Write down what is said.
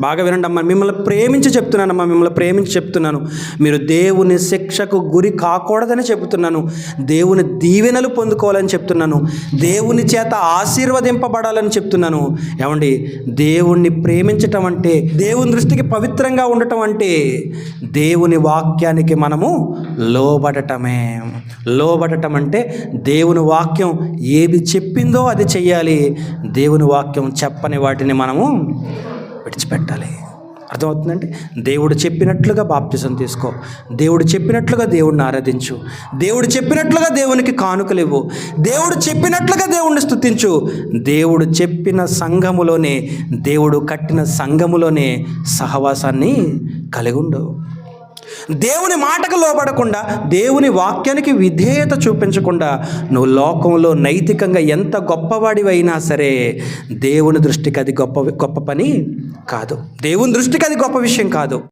బాగా వినండి అమ్మా మిమ్మల్ని ప్రేమించి చెప్తున్నానమ్మా మిమ్మల్ని ప్రేమించి చెప్తున్నాను. మీరు దేవుని శిక్షకు గురి కాకూడదని చెబుతున్నాను. దేవుని దీవెనలు పొందుకోవాలని చెప్తున్నాను. దేవుని చేత ఆశీర్వదింపబడాలని చెప్తున్నాను. ఏమండి? దేవుణ్ణి ప్రేమించటం అంటే దేవుని దృష్టికి పవిత్రంగా ఉండటం అంటే దేవుని వాక్యానికి మనము లోబడటమే. లోబడటం అంటే దేవుని వాక్యం ఏది చెప్పిందో అది చెయ్యాలి. దేవుని వాక్యం చెప్పని వాటిని మనము విడిచిపెట్టాలి. అర్థమవుతుందండి? దేవుడు చెప్పినట్లుగా బాప్తిజం తీసుకో. దేవుడు చెప్పినట్లుగా దేవుడిని ఆరాధించు. దేవుడు చెప్పినట్లుగా దేవునికి కానుకలు ఇవ్వు. దేవుడు చెప్పినట్లుగా దేవుణ్ణి స్థుతించు దేవుడు చెప్పిన సంఘములోనే దేవుడు కట్టిన సంఘములోనే సహవాసాన్ని కలిగి ఉండవు దేవుని మాటకు లోపడకుండా దేవుని వాక్యానికి విధేయత చూపించకుండా నువ్వు లోకంలో నైతికంగా ఎంత గొప్పవాడివైనా సరే దేవుని దృష్టికి అది గొప్ప గొప్ప పని కాదు. దేవుని దృష్టికి అది గొప్ప విషయం కాదు.